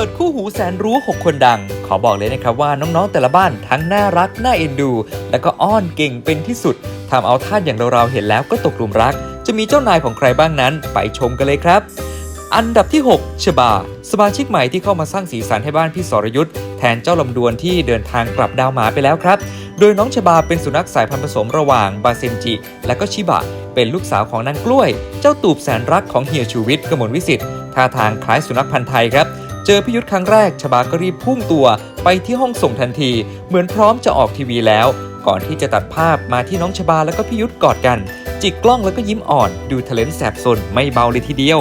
ปิดคู่หูแสนรู้ 6 คนดัง ขอบอกเลยนะครับว่าน้องๆแต่ละบ้านทั้งน่ารัก น่าเอ็นดู และก็อ้อนเก่งเป็นที่สุดทำเอาท่านอย่างเราๆเห็นแล้วก็ตกหลุมรัก จะมีเจ้านายของใครบ้างนั้น ไปชมกันเลยครับ อันดับที่ 6 ชบา สมาชิกใหม่ที่เข้ามาสร้างสีสันให้บ้านพี่สรยุทธ์แทนเจ้าลำดวนที่เดินทางกลับดาวหมาไปแล้วครับ โดยน้องชบาเป็นสุนัขสายพันธุ์ผสมระหว่างบาเซนจิ และก็ชิบะ เป็นลูกสาวของนางกล้วย เจ้าตูบแสนรักของเฮียชูวิทย์กมลวิสิทธิ์ท่าทางคล้ายสุนัขพันธ์ไทยครับ เจอพิยุทธ์ครั้งแรกชบาก็รีบพุ่งตัวไปที่ห้องส่งทันที เหมือนพร้อมจะออกทีวีแล้ว ก่อนที่จะตัดภาพมาที่น้องชบาแล้วก็พิยุทธ์กอดกัน จิกกล้องแล้วก็ยิ้มอ่อน ดูทะเลนแสบสนไม่เบาเลยทีเดียว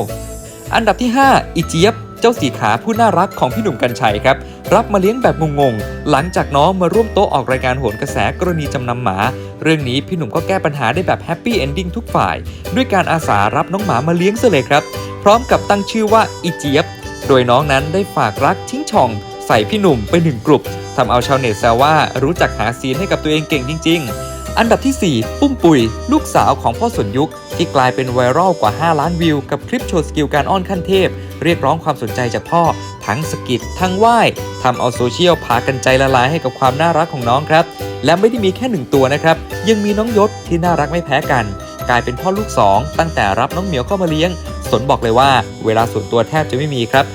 อันดับที่ 5 อีเจี๊ยบเจ้าสีขาผู้น่ารักของพี่หนุ่มกัญชัยครับ รับมาเลี้ยงแบบงงๆ หลังจากน้องมาร่วมโต๊ะออกรายการโหนกระแสกรณีจำนำหมา เรื่องนี้พี่หนุ่มก็แก้ปัญหาได้แบบแฮปปี้เอนดิ้งทุกฝ่าย ด้วยการอาสารับน้องหมามาเลี้ยงซะเลยครับ พร้อมกับตั้งชื่อว่าอีเจี๊ยบ โดยน้องนั้นได้ฝากรักทิ้งช่อง ใส่พี่หนุ่มไปหนึ่งกลุ่มทำเอาชาวเน็ตแซวว่ารู้จักหาซีนให้กับตัวเองเก่งจริง ๆ อันดับที่ 4 ปุ้มปุย ลูกสาวของพ่อสนยุค ที่กลายเป็นไวรัลกว่า 5 ล้านวิว กับคลิปโชว์สกิลการอ้อนขั้นเทพ เรียกร้องความสนใจจากพ่อ ทั้งสกิดทั้งไหว้ทำเอาโซเชียลพากันใจละลายให้กับความน่ารักของน้องครับ และไม่ได้มีแค่หนึ่งตัวนะครับยังมีน้องยศที่น่ารักไม่แพ้กันกลายเป็นพ่อลูกสองตั้งแต่รับน้องเหมียวเข้ามาเลี้ยง สนบอกเลยว่า เวลาส่วนตัวแทบจะไม่มีครับ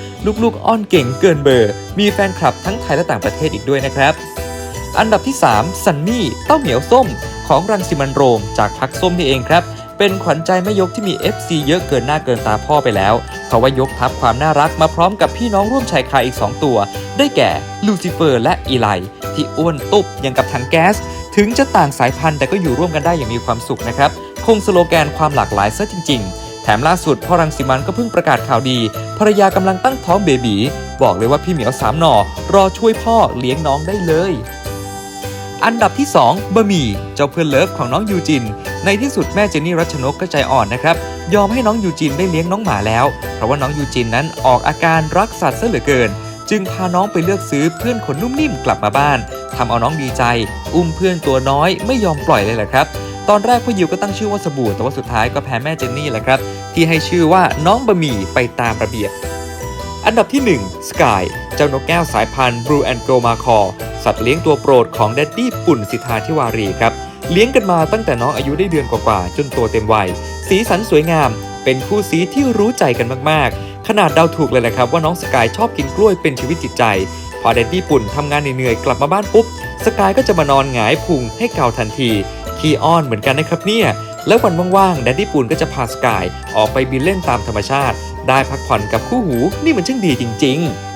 ลูกๆ อ้อนเก่งเกินเบอร์ มีแฟนคลับทั้งไทยและต่างประเทศอีกด้วยนะครับ อันดับที่ 3 ซันนี่เต้าเหมียวส้ม ของรังสิมันโรม จากพักส้มนี่เองครับ เป็นขวัญใจแม่ยกที่มี FC เยอะเกินหน้าเกินตาพ่อไปแล้ว เพราะว่ายกทัพความน่ารักมาพร้อมกับพี่น้องร่วมชายคาอีก 2 ตัว ได้แก่ลูซิเฟอร์และอีไลที่อ้วนตุบอย่างกับถังแก๊ส ถึงจะต่างสายพันธุ์แต่ก็อยู่ร่วมกันได้อย่างมีความสุขนะครับคงสโลแกนความหลากหลายซะจริง ๆ แถมล่าสุดพ่อรังสิมันก็เพิ่งประกาศข่าวดี ภรรยากำลังตั้งท้องเบบีบอกเลยว่าพี่เหมียวสามหน่อรอช่วยพ่อเลี้ยงน้องได้เลย อันดับที่ 2บะหมี่เจ้าเพื่อนเลิฟของน้องยูจิน ในที่สุดแม่เจนนี่รัชนกก็ใจอ่อนนะครับ ยอมให้น้องยูจินได้เลี้ยงน้องหมาแล้ว เพราะว่าน้องยูจินนั้นออกอาการรักสัตว์ซะเหลือเกิน จึงพาน้องไปเลือกซื้อเพื่อนขนนุ่มนิ่มกลับมาบ้านทำเอาน้องดีใจ อุ้มเพื่อนตัวน้อยไม่ยอมปล่อยเลยแหละครับ ตอนแรกพ่อยิวก็ตั้งชื่อว่าสบู่ แต่ว่าสุดท้ายก็แพ้แม่เจนนี่แหละครับ ที่ให้ชื่อว่าน้องบะหมี่ไปตามระเบียบ อันดับที่ 1 Sky เจ้านกแก้วสายพันธุ์ Blue and Gold m a c a w สัตว์เลี้ยงตัวโปรดของแดดดี้ปุ่นสิทธาธิวารีครับ เลี้ยงกันมาตั้งแต่น้องอายุได้เดือนกว่าๆจนโตเต็มวัย สีสันสวยงาม เป็นคู่สีที่รู้ใจกันมากๆ ขนาดเดาถูกเลยแหละครับว่าน้องสกายชอบกินกล้วยเป็นชีวิตจิตใจ พอแดดดี้ปุ่นทำงานเหนื่อยๆกลับมาบ้านปุ๊บสกายก็จะมานอนหงายพุงให้เกาทันที ขี้อ้อนเหมือนกันนะครับเนี่ย แล้ววันว่างๆแดดดี้ปูนก็จะพาสกายออกไปบินเล่นตามธรรมชาติ ได้พักผ่อนกับคู่หูนี่มันช่างดีจริง ๆ